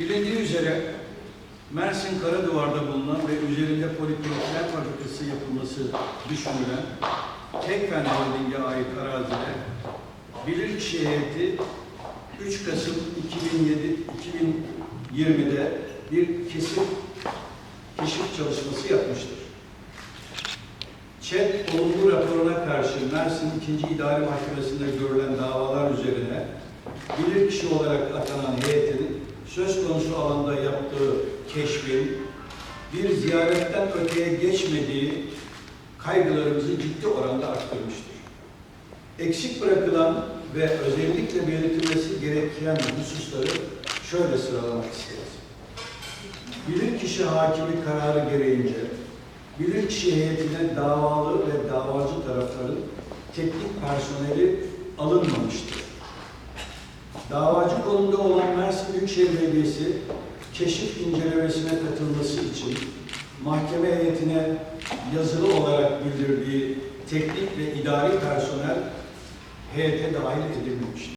Bilindiği üzere Mersin Karaduvar'da bulunan ve üzerinde polipropilen fabrikası yapılması düşünülen Tekfen Holding'e ait arazide bilirkişi heyeti 3 Kasım 2007 2020'de bir kesim keşif çalışması yapmıştır. ÇED olumlu raporuna karşı Mersin 2. İdari Mahkemesi'nde görülen davalar üzerine bilirkişi olarak atanan heyetin keşfin bir ziyaretten öteye geçmediği kaygılarımızı ciddi oranda arttırmıştır. Eksik bırakılan ve özellikle belirtilmesi gereken hususları şöyle sıralamak isteriz. Bilirkişi hakimi kararı gereğince bilirkişi heyetine davalı ve davacı tarafların teknik personeli alınmamıştır. Davacı konumda olan Mersin Büyükşehir Belediyesi keşif incelemesine katılması için mahkeme heyetine yazılı olarak bildirdiği teknik ve idari personel heyete dahil edilmemiştir.